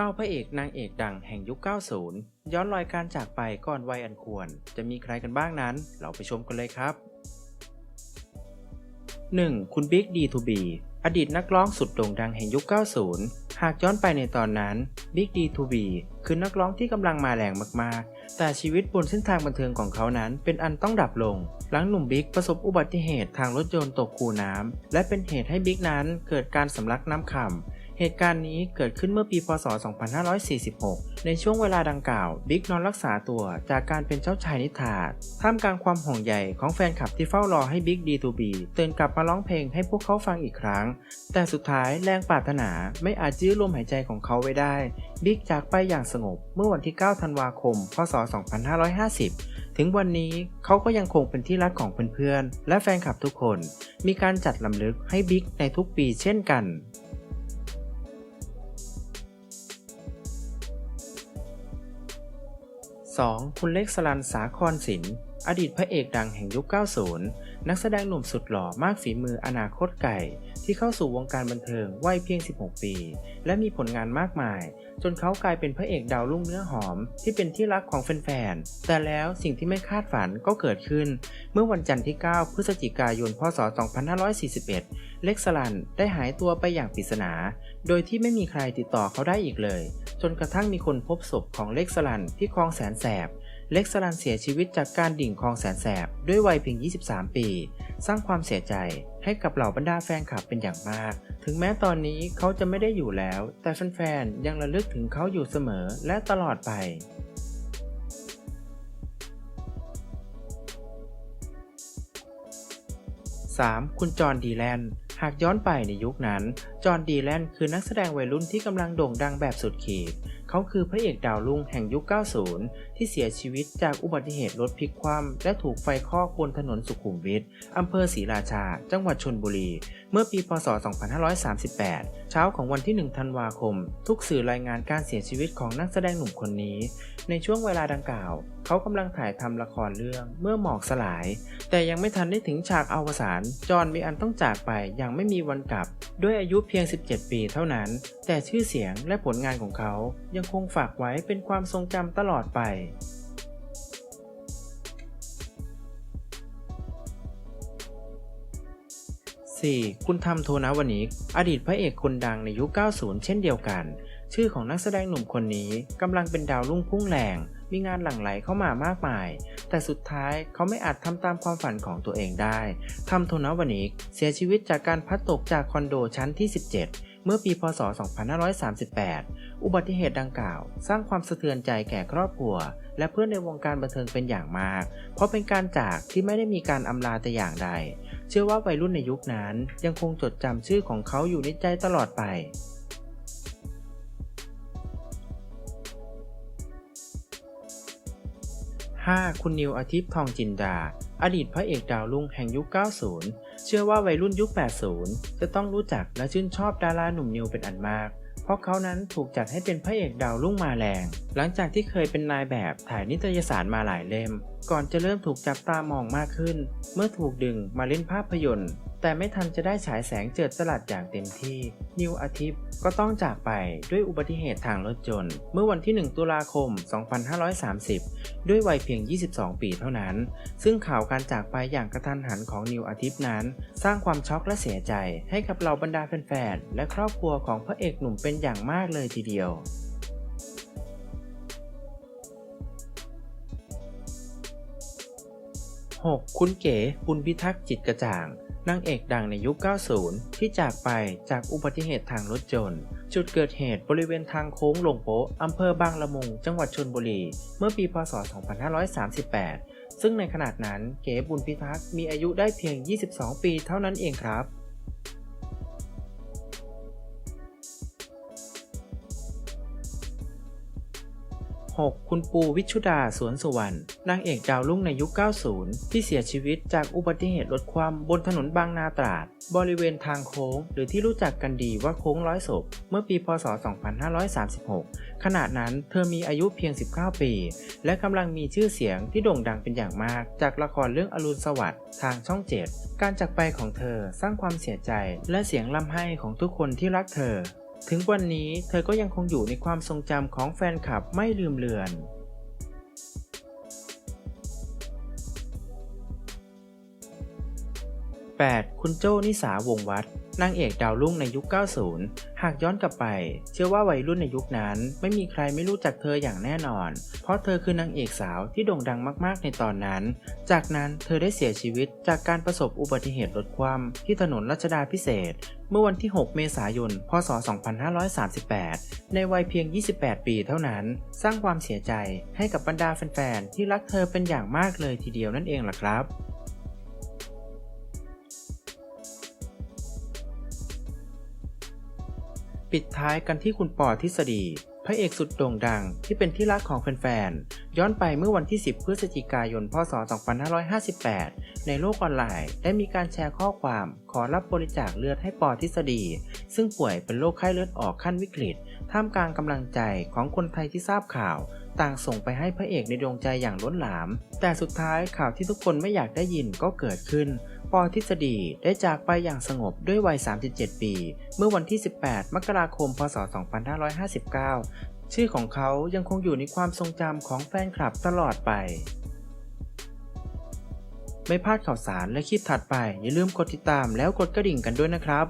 9 พระเอกนางเอกดังแห่งยุค 90 ย้อนรอยการจากไปก่อนวัยอันควร จะมีใครกันบ้างนั้น เราไปชมกันเลยครับ 1. คุณบิ๊ก D2B อดีตนักร้องสุดโด่งดังแห่งยุค 90 หากย้อนไปในตอนนั้น Big D2B คือนักร้องที่กำลังมาแรงมากๆ แต่ชีวิตบนเส้นทางบันเทิงของเขานั้นเป็นอันต้องดับลง หลังหนุ่มบิ๊กประสบอุบัติเหตุทางรถยนต์ตกคูน้ำ และเป็นเหตุให้บิ๊กนั้นเกิดการสำลักน้ำคำ เหตุการณ์นี้เกิดขึ้นเมื่อปีพศ 2546 ในช่วงเวลาดังกล่าว บิ๊กนอนรักษาตัวจากการเป็นเจ้าชายนิทราท่ามกลางความห่วงใยของแฟนคลับที่เฝ้ารอให้บิ๊ก D2B ตื่นกลับมาร้องเพลงให้พวกเขาฟังอีกครั้ง แต่สุดท้ายแรงปรารถนาไม่อาจยื้อลมหายใจของเขาไว้ได้ บิ๊กจากไปอย่างสงบเมื่อวันที่ 9 ธันวาคม พศ 2550ถึงวันนี้เขาก็ยังคงเป็นที่รักของเพื่อนๆ และแฟนคลับทุกคน มีการจัดลำลึกให้บิ๊กในทุกปีเช่นกัน 2. คุณเล็กสลันสาครศิลป์ อดีตพระเอกดังแห่งยุค 90 นักแสดงหนุ่มสุดหล่อมากฝีมืออนาคตไก่ ที่เข้าสู่วงการบันเทิงวัยเพียง 16 ปี และมีผลงานมากมาย จนเขากลายเป็นพระเอกดาวรุ่งเนื้อหอม ที่เป็นที่รักของแฟนๆ แต่แล้วสิ่งที่ไม่คาดฝันก็เกิดขึ้น เมื่อวันจันทร์ที่ 9 พฤศจิกายน พศ 2541 เล็กสลันได้หายตัวไปอย่างปริศนา โดยที่ไม่มีใครติดต่อเขาได้อีกเลย จนกระทั่งมีคนพบศพของเล็กสลันที่คลองแสนแสบ เล็กสลันเสียชีวิตจากการดิ่งคลองแสนแสบด้วยวัยเพียง 23 ปี สร้างความเสียใจให้กับเหล่าบรรดาแฟนคลับเป็นอย่างมาก ถึงแม้ตอนนี้เขาจะไม่ได้อยู่แล้ว แต่แฟนๆ ยังระลึกถึงเขาอยู่เสมอและตลอดไป 3. คุณจอห์นดีแลนหากย้อนไปในยุคนั้น จอห์นดีแลนคือนักแสดงวัยรุ่นที่กำลังโด่งดังแบบสุดขีด เขาคือพระเอกดาวรุ่งแห่งยุค 90 ที่เสียชีวิตจากอุบัติเหตุรถพลิกคว่ำและถูกไฟคลอกบนถนนสุขุมวิทอำเภอศรีราชา จังหวัดชนบุรี เมื่อปี พศ 2538 เช้าของวันที่ 1 ธันวาคม ทุกสื่อรายงานการเสียชีวิตของนักแสดงหนุ่มคนนี้ ในช่วงเวลาดังกล่าว เขากำลังถ่ายทำละครเรื่องเมื่อหมอกสลาย แต่ยังไม่ทันได้ถึงฉากอวสานจอห์นมีอันต้องจากไปอย่างไม่มีวันกลับ ด้วยอายุเพียง 17 ปีเท่านั้น แต่ชื่อเสียงและผลงานของเขายังคงฝากไว้เป็นความทรงจำตลอดไป 4. คุณทำโทนาวนิก อดีตพระเอกคนดังในยุค 90 เช่นเดียวกัน ชื่อของนักแสดงหนุ่มคนนี้กำลังเป็นดาวรุ่งพุ่งแรง มีงานหลั่งไหลเข้ามามากมาย แต่สุดท้ายเขาไม่อาจทำตามความฝันของตัวเองได้ ทำโทนาวนิก เสียชีวิตจากการพัดตกจากคอนโดชั้นที่ 17 เมื่อปีพศ 2538 อุบัติเหตุดังกล่าว สร้างความสะเทือนใจแก่ครอบครัว และเพื่อนในวงการบันเทิงเป็นอย่างมาก เพราะเป็นการจากที่ไม่ได้มีการอำลาแต่อย่างใด เชื่อว่าวัยรุ่นในยุคนั้นยังคงจดจำชื่อของเขาอยู่ในใจตลอดไป 5. คุณนิวอาทิตย์ทองจินดา อดีตพระเอกดาวรุ่งแห่งยุค 90 เชื่อว่าวัยรุ่นยุค 80 จะต้องรู้จักและชื่นชอบดาราหนุ่มนิวเป็นอันมาก เพราะเขานั้นถูกจัดให้เป็นพระเอกดาวรุ่งมาแรง หลังจากที่เคยเป็นนายแบบถ่ายนิตยสารมาหลายเล่ม ก่อนจะเริ่มถูกจับตามองมากขึ้น เมื่อถูกดึงมาเล่นภาพยนตร์ แต่ไม่ทันจะได้ฉายแสงเจิดจลัดอย่างเต็มที่ นิวอาทิตย์ก็ต้องจากไปด้วยอุบัติเหตุทางรถยนต์เมื่อวันที่ 1 ตุลาคม 2530 ด้วยวัยเพียง 22 ปีเท่านั้น ซึ่งข่าวการจากไปอย่างกระทันหันของนิวอาทิตย์นั้น สร้างความช็อกและเสียใจให้กับเหล่าบรรดาแฟนๆ และครอบครัวของพระเอกหนุ่มเป็นอย่างมากเลยทีเดียว 6. คุณเก๋บุญพิทักษ์จิตกระจ่าง นางเอกดังในยุค 90 ที่จากไปจากอุบัติเหตุทางรถยนต์ จุดเกิดเหตุบริเวณทางโค้งลงโปะอำเภอบางละมุง จังหวัดชนบุรี เมื่อปี พศ 2538 ซึ่งในขนาดนั้นเก๋บุญพิทักษ์มีอายุได้เพียง 22 ปีเท่านั้นเองครับ 6. คุณปูวิชุดาสวนสุวรรณนางเอกดาวรุ่งในยุค 90 ที่เสียชีวิตจากอุบัติเหตุรถคว่ำบนถนนบางนาตราด บริเวณทางโค้ง หรือที่รู้จักกันดีว่าโค้งร้อยศพ เมื่อปีพศ 2536 ขณะนั้นเธอมีอายุเพียง 19 ปี และกำลังมีชื่อเสียงที่โด่งดังเป็นอย่างมาก จากละครเรื่องอรุณสวัสดิ์ทางช่องเจ็ดการจากไปของเธอสร้างความเสียใจและเสียงร่ำไห้ของทุกคนที่รักเธอ ถึงวันนี้เธอก็ยังคงอยู่ในความทรงจำของแฟนคลับไม่ลืมเลือน 8. คุณโจ้นิสาวงวัฒน์นางเอกดาวรุ่งในยุค 90 หากย้อนกลับไป เชื่อว่าวัยรุ่นในยุคนั้น ไม่มีใครไม่รู้จักเธออย่างแน่นอน เพราะเธอคือนางเอกสาวที่โด่งดังมากๆในตอนนั้น จากนั้นเธอได้เสียชีวิตจากการประสบอุบัติเหตุรถคว่ำที่ถนนรัชดาพิเศษ เมื่อวันที่ 6 เมษายน พศ 2538 ในวัยเพียง 28 ปีเท่านั้น สร้างความเสียใจให้กับบรรดาแฟนๆ ที่รักเธอเป็นอย่างมากเลยทีเดียวนั่นเองล่ะครับ ปิดท้ายกันที่คุณปอทฤษฎี พระเอกสุดโด่งดังที่เป็นที่รักของแฟนๆ ย้อนไปเมื่อวันที่ 10 พฤศจิกายน พศ 2558 ในโลกออนไลน์ ได้มีการแชร์ข้อความขอรับบริจาคเลือดให้ปอทฤษฎี ซึ่งป่วยเป็นโรคไข้เลือดออกขั้นวิกฤต ท่ามกลางกำลังใจของคนไทยที่ทราบข่าวต่างส่งไปให้พระเอกในดวงใจอย่างล้นหลาม แต่สุดท้ายข่าวที่ทุกคนไม่อยากได้ยินก็เกิดขึ้น ปอทฤษฎีได้จากไปอย่างสงบด้วยวัย 37 ปี เมื่อวันที่ 18 มกราคม พศ 2559 ชื่อของเขายังคงอยู่ในความทรงจำของแฟนคลับตลอดไป ไม่พลาดข่าวสารและคลิปถัดไป อย่าลืมกดติดตามแล้วกดกระดิ่งกันด้วยนะครับ